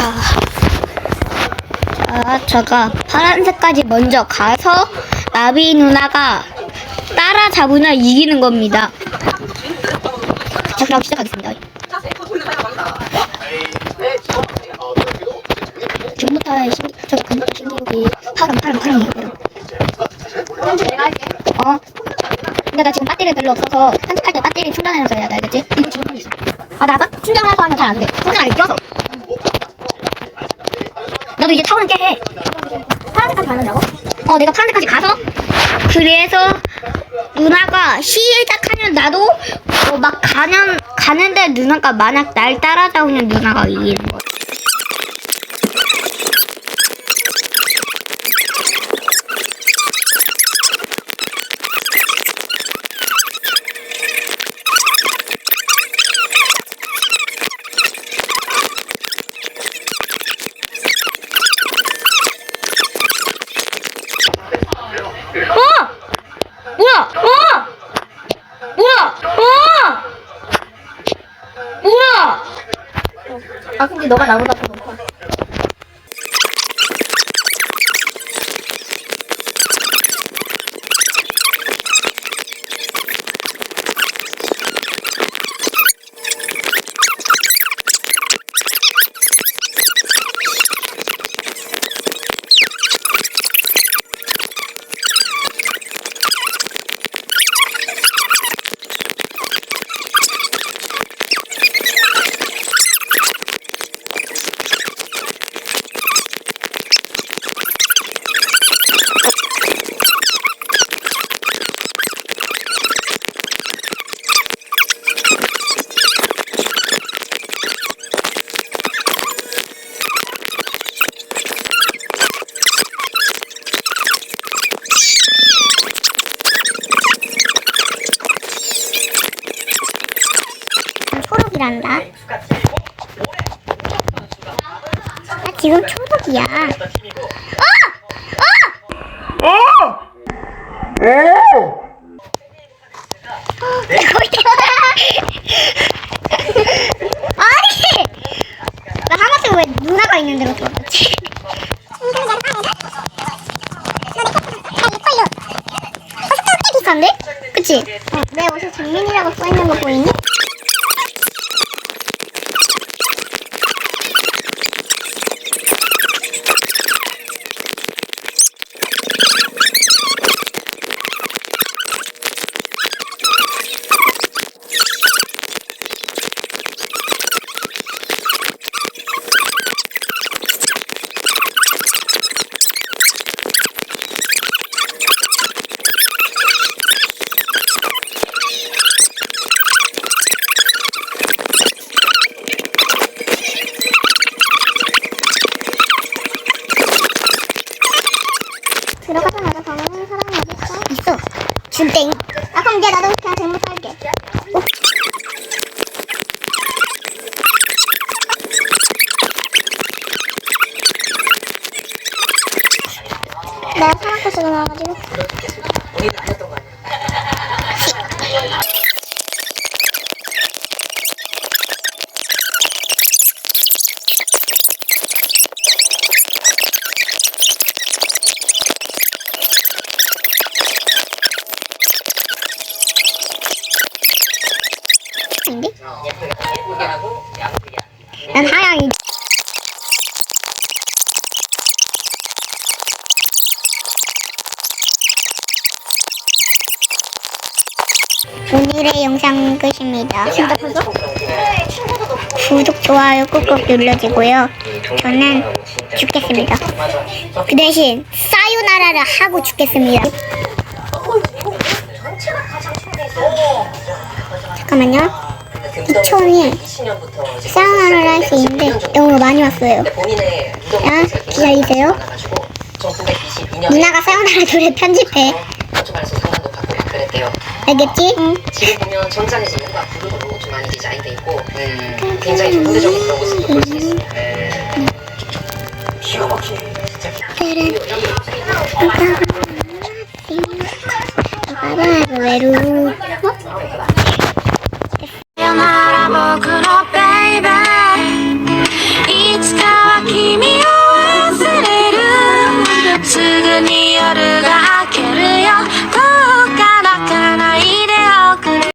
자, 자, 제가 파란색까지 먼저 가서 나비 누나가 따라잡으면 이기는 겁니다. 자, 그럼 시작하겠습니다. 지금부터 신, 저 파란, 파란, 파란이에요. 현재 내가 할게. 어. 근데 나 지금 배터리 별로 없어서 편집할 때 배터리 충전해서 해야 돼, 알겠지? 이거 지금 있어. 아, 나 배- 충전해서 하면 잘 안 돼. 충전하기 껴서. 나도 이제 타오는 꽤 해. 파란색까지 가는다고? 어, 내가 파란색까지 가서 그래서 누나가 시작하면 나도 어, 막 가는 가는데 누나가 만약 날 따라잡으면 누나가 이기는 거야. 어! 뭐야? 어! 뭐야? 어! 뭐야? 아 근데 너가 나보다 더 높아. 초록이란다. 나 지금 초록이야. 아니! 나 하마스 왜 누나가 있는 데로 들어갔지? 그치? 어, 내 옷에 장민이라고 써있는 거 보이니? 들어가자마자 방어하는 사람이 어딨어? 있어. 준 땡. 아 그럼 이제 나도 그냥 잘못. 어? 내가 사람 코스로 나와가지고. 하고 난 하양이. 오늘의 영상 끝입니다. 진짜 벌써? 구독, 좋아요 꾹꾹 눌러주고요. 저는 죽겠습니다. 그 대신 사요나라를 하고 죽겠습니다. 잠깐만요. 초에 사우나를 할 수 있는데 너무 많이 왔어요. 야 아, 기다리세요. 누나가 사우나를 노래 편집해. 어, 알겠지? 응. 지금 보면 전장에서 뭔가 구글로 좀 많이 디자인돼 있고 음. 음, 굉장히 좀 현대적인 그런 모습도 볼 수 있습니다. 음. 네. 기가 막히네. 진짜. 따란. 따란. 따란. 따란. 따란. 따란. 따란. 따란. 따란.